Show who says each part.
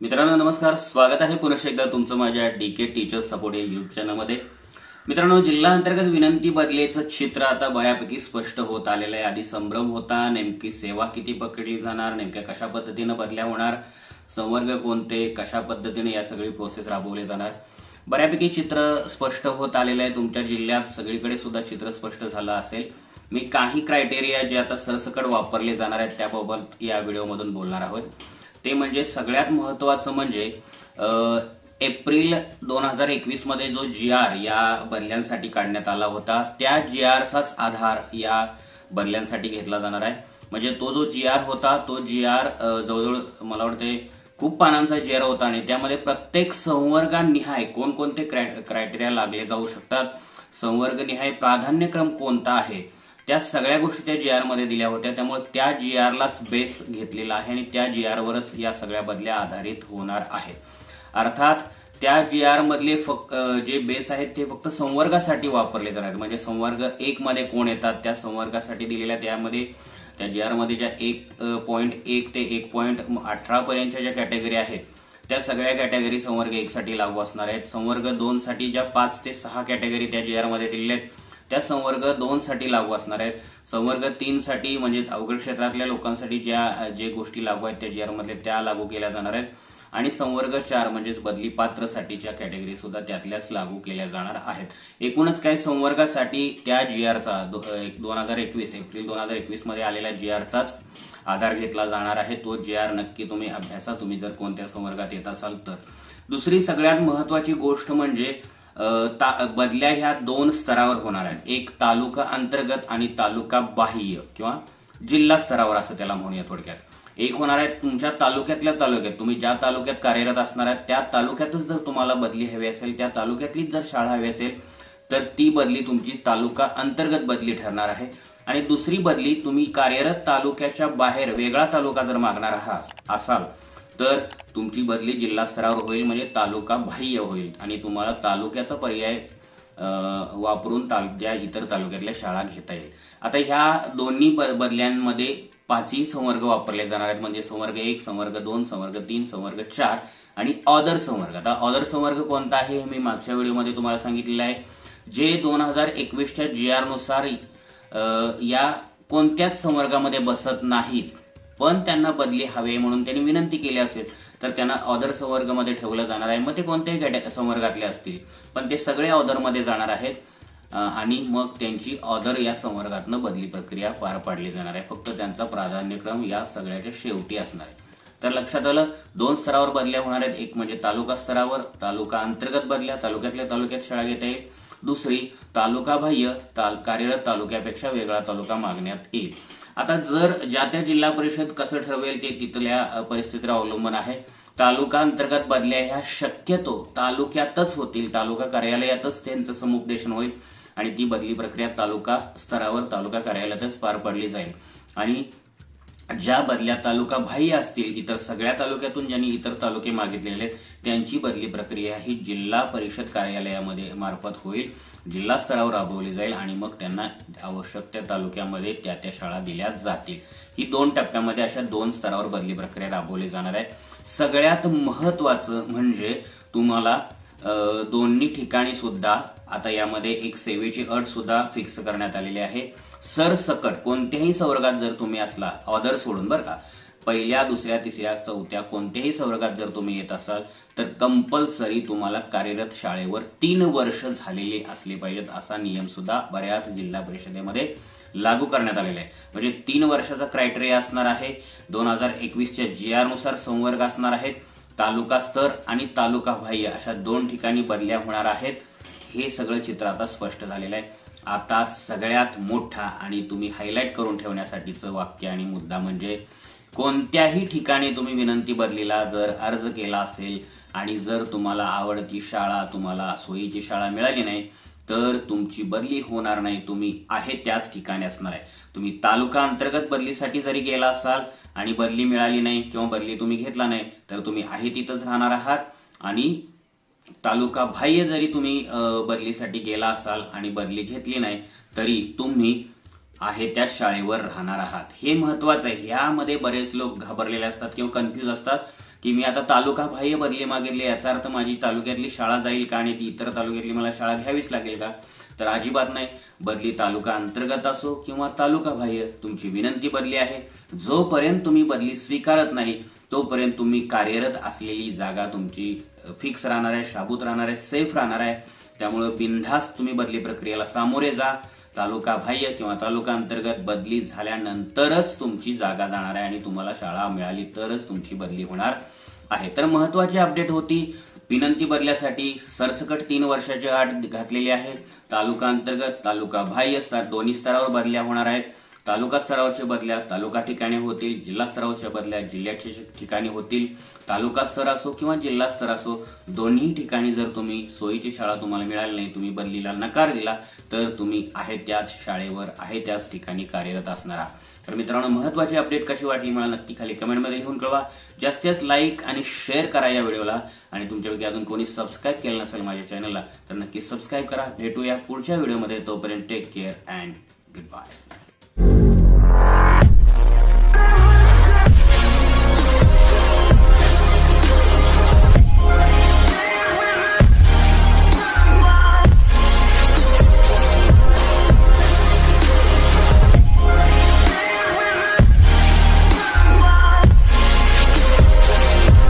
Speaker 1: मित्रांनो नमस्कार. स्वागत आहे पुनश्च एकदा तुमचं माझ्या डी के टीचर्स सपोर्ट या युट्यूब चॅनलमध्ये मित्रांनो जिल्हा अंतर्गत विनंती बदलेचं चित्र आता बऱ्यापैकी स्पष्ट होत आलेलं आहे. आधी संभ्रम होता नेमकी सेवा किती पकडली जाणार नेमक्या कशा पद्धतीनं बदल्या होणार संवर्ग कोणते कशा पद्धतीने या सगळी प्रोसेस राबवली जाणार. बऱ्यापैकी चित्र स्पष्ट होत आलेलं आहे. तुमच्या जिल्ह्यात सगळीकडे सुद्धा चित्र स्पष्ट झालं असेल. मी काही क्रायटेरिया जे आता सरसकट वापरले जाणार आहेत त्याबाबत या व्हिडिओमधून बोलणार आहोत. ते म्हणजे सगळ्यात महत्वाचं म्हणजे एप्रिल दोन हजार एकवीसमध्ये जो जी आर या बदल्यांसाठी काढण्यात आला होता त्या जी आरचाच आधार या बदल्यांसाठी घेतला जाणार आहे. म्हणजे तो जो जी आर होता तो जी आर जवळजवळ मला वाटते खूप पानांचा जी आर होता आणि त्यामध्ये प्रत्येक संवर्गानिहाय कोणकोणते क्राय- क्रायटेरिया लागले जाऊ शकतात. संवर्गनिहाय प्राधान्यक्रम कोणता आहे? त्या सगळ्या गोष्टी त्या जी आरमध्ये दिल्या होत्या. त्यामुळे त्या जी आरलाच बेस घेतलेला आहे आणि त्या जी आरवरच या सगळ्या बदल्या आधारित होणार आहेत. अर्थात त्या जी आर मधले फक्त जे बेस आहेत ते फक्त संवर्गासाठी वापरले जाणार आहेत. म्हणजे संवर्ग एक मध्ये कोण येतात? त्या संवर्गासाठी दिलेल्या त्यामध्ये त्या जी आरमध्ये ज्या एक पॉईंट एक ते एक पॉईंट अठरा पर्यंतच्या ज्या कॅटेगरी आहेत त्या सगळ्या कॅटेगरी संवर्ग एकसाठी लागू असणार आहेत. संवर्ग दोनसाठी ज्या पाच ते सहा कॅटेगरी त्या जी आरमध्ये दिलेल्या आहेत त्या संवर्ग दोन साठी लागू असणार आहेत. संवर्ग तीन साठी म्हणजे अवघड क्षेत्रातल्या लोकांसाठी ज्या जे गोष्टी लागू आहेत त्या जी आर मधल्या त्या लागू केल्या जाणार आहेत. आणि संवर्ग चार म्हणजेच बदली पात्रसाठीच्या कॅटेगरी सुद्धा त्यातल्याच लागू केल्या जाणार आहेत. एकूणच काय संवर्गासाठी त्या जी आरचा दोन हजार एकवीस एप्रिल दोन हजार एकवीसमध्ये आलेल्या जी आरचाच आधार घेतला जाणार आहे. तो जी आर नक्की तुम्ही अभ्यासा. तुम्ही जर कोणत्या संवर्गात येत असाल तर. दुसरी सगळ्यात महत्वाची गोष्ट म्हणजे बदल्या ह्या दोन स्तरावर होणार आहेत. एक तालुका अंतर्गत आणि तालुका बाह्य किंवा जिल्हा स्तरावर असं त्याला म्हणूया थोडक्यात. एक होणार आहे तुमच्या तालुक्यातल्या तालुक्यात. तुम्ही ज्या तालुक्यात कार्यरत असणार आहात त्या तालुक्यातच जर तुम्हाला बदली हवी असेल त्या तालुक्यातलीच जर शाळा हवी असेल तर ती बदली तुमची तालुका अंतर्गत बदली ठरणार आहे. आणि दुसरी बदली तुम्ही कार्यरत तालुक्याच्या बाहेर वेगळा तालुका जर मागणार आहात असाल तर तुमची बदली जिल्हा स्तरावर होईल म्हणजे तालुका बाह्य होईल. आणि तुम्हाला तालुक्याचा पर्याय वापरून तालुक्या इतर तालुक्यातल्या शाळा घेता येईल. आता ह्या दोन्ही बदल्यांमध्ये पाचही संवर्ग वापरले जाणार आहेत. म्हणजे संवर्ग एक संवर्ग दोन संवर्ग तीन संवर्ग चार आणि ऑदर संवर्ग. आता ऑदर संवर्ग कोणता आहे हे मी मागच्या व्हिडिओमध्ये तुम्हाला सांगितलेलं आहे. जे दोन हजार एकवीसच्या जी आरनुसार या कोणत्याच संवर्गामध्ये बसत नाहीत. पण त्यांना बदली हवे म्हणून त्यांनी विनंती केली असेल तर त्यांना ऑदर संवर्गमध्ये ठेवलं जाणार आहे. मग ते कोणत्याही गट संवर्गातले असतील पण ते सगळे ऑदरमध्ये जाणार आहेत आणि मग त्यांची ऑदर या संवर्गातनं बदली प्रक्रिया पार पाडली जाणार आहे. फक्त त्यांचा प्राधान्यक्रम या सगळ्याच्या शेवटी असणार आहे. तर लक्षात आलं दोन स्तरावर बदल्या होणार आहेत. एक म्हणजे तालुका स्तरावर तालुका अंतर्गत बदल्या तालुक्यातल्या तालुक्यात शाळा घेता येईल. दुसरी तालुका बाह्य ताल कार्यरत तालुक्यापेक्षा वेगळा तालुका मागण्यात येईल. आता जर ज्या त्या जिल्हा परिषद कसं ठरवेल ते तिथल्या परिस्थितीवर अवलंबून आहे. तालुका अंतर्गत बदल्या ह्या शक्यतो तालुक्यातच होतील. तालुका कार्यालयातच त्यांचं समुपदेशन होईल आणि ती बदली प्रक्रिया तालुका स्तरावर तालुका कार्यालयातच पार पडली जाईल. आणि ज्या बदल्या तालुका बाह्य असतील इतर सगळ्या तालुक्यातून ज्यांनी इतर तालुके मागितलेले आहेत त्यांची बदली प्रक्रिया ही जिल्हा परिषद कार्यालयामध्ये मार्फत होईल. जिल्हा स्तरावर राबवली जाईल आणि मग त्यांना आवश्यक त्या तालुक्यामध्ये त्या त्या शाळा दिल्या जातील. ही दोन टप्प्यामध्ये अशा दोन स्तरावर बदली प्रक्रिया राबवली जाणार आहे. सगळ्यात महत्वाचं म्हणजे तुम्हाला दोन्ही ठिकाणी सुद्धा आता यामध्ये एक सेवेची अट सुद्धा फिक्स करण्यात आलेली आहे. सरसकट कोणत्याही संवर्गात जर तुम्ही असला ऑदर सोडून बरं का पहिल्या दुसऱ्या तिसऱ्या चौथ्या कोणत्याही संवर्गात जर तुम्ही येत असाल तर कंपल्सरी तुम्हाला कार्यरत शाळेवर तीन वर्ष झालेली असली पाहिजेत असा नियम सुद्धा बऱ्याच जिल्हा परिषदेमध्ये लागू करण्यात आलेला आहे. म्हणजे तीन वर्षाचा क्रायटेरिया असणार आहे. दोन हजार एकवीसच्या जी आरनुसार संवर्ग असणार आहेत तालुका स्तर आणि तालुका बाह्य अशा दोन ठिकाणी बदल्या होणार आहेत. हे सगळं चित्र आता स्पष्ट झालेलं आहे. आता सगळ्यात मोठा आणि तुम्ही हायलाईट करून ठेवण्यासाठीचं वाक्य आणि मुद्दा म्हणजे कोणत्याही ठिकाणी तुम्ही विनंती बदलीला जर अर्ज केला असेल आणि जर तुम्हाला आवडती शाळा तुम्हाला सोयीची शाळा मिळाली नाही तर तुमची बदली होणार नाही. तुम्ही आहे त्याच ठिकाणी असणार आहे. तुम्ही तालुका अंतर्गत बदलीसाठी जरी गेला असाल आणि बदली मिळाली नाही किंवा बदली तुम्ही घेतला नाही तर तुम्ही आहे तिथंच राहणार आहात. आणि तालुका बाह्य जरी तुम्ही बदलीसाठी गेला असाल आणि बदली घेतली नाही तरी तुम्ही आहे त्याच शाळेवर राहणार आहात. हे महत्वाचं आहे. ह्यामध्ये बरेच लोक घाबरलेले असतात किंवा कन्फ्यूज असतात. की मी आता तालुका बाह्य बदली मागितली याचा अर्थ माझी तालुक्यातली शाळा जाईल का आणि ती इतर तालुक्यातली मला शाळा घ्यावीच लागेल का? तर अजिबात नाही. बदली तालुका अंतर्गत असो किंवा तालुका बाह्य तुमची विनंती बदली आहे. जोपर्यंत तुम्ही बदली स्वीकारत नाही तोपर्यंत तुम्ही कार्यरत असलेली जागा तुमची फिक्स राहणार आहे शाबूत राहणार आहे सेफ राहणार आहे. त्यामुळे बिनधास्त तुम्ही बदली प्रक्रियेला सामोरे जा. तालुका बाह्य किंवा तालुका अंतर्गत बदली झाल्यानंतरच तुमची जागा जाणार आहे आणि तुम्हाला शाळा मिळाली तरच तुमची बदली होणार आहे. तर महत्वाची अपडेट होती विनंती बदल्यासाठी सरसकट तीन वर्षाची आठ घातलेली आहे. तालुका अंतर्गत तालुका बाह्य स्तर दोन्ही स्तरावर बदल्या होणार आहेत. तालुका स्तरावरच्या बदल्या तालुका ठिकाणी होतील जिल्हा स्तरावरच्या बदल्या जिल्ह्याच्या ठिकाणी होतील. तालुका स्तर असो किंवा जिल्हा स्तर असो दोन्ही ठिकाणी जर तुम्ही सोयीची शाळा तुम्हाला मिळाली नाही तुम्ही बदलीला नकार दिला तर तुम्ही आहे त्याच शाळेवर आहे त्याच ठिकाणी कार्यरत असणारा तर मित्रांनो महत्वाची अपडेट कशी वाटली मला नक्की खाली कमेंटमध्ये लिहून कळवा. जास्तीत जास्त लाईक आणि शेअर करा या व्हिडिओला आणि तुमच्यापैकी अजून कोणी सबस्क्राईब केलं नसेल माझ्या चॅनलला तर नक्की सबस्क्राईब करा. भेटूया पुढच्या व्हिडिओमध्ये तोपर्यंत take care and good bye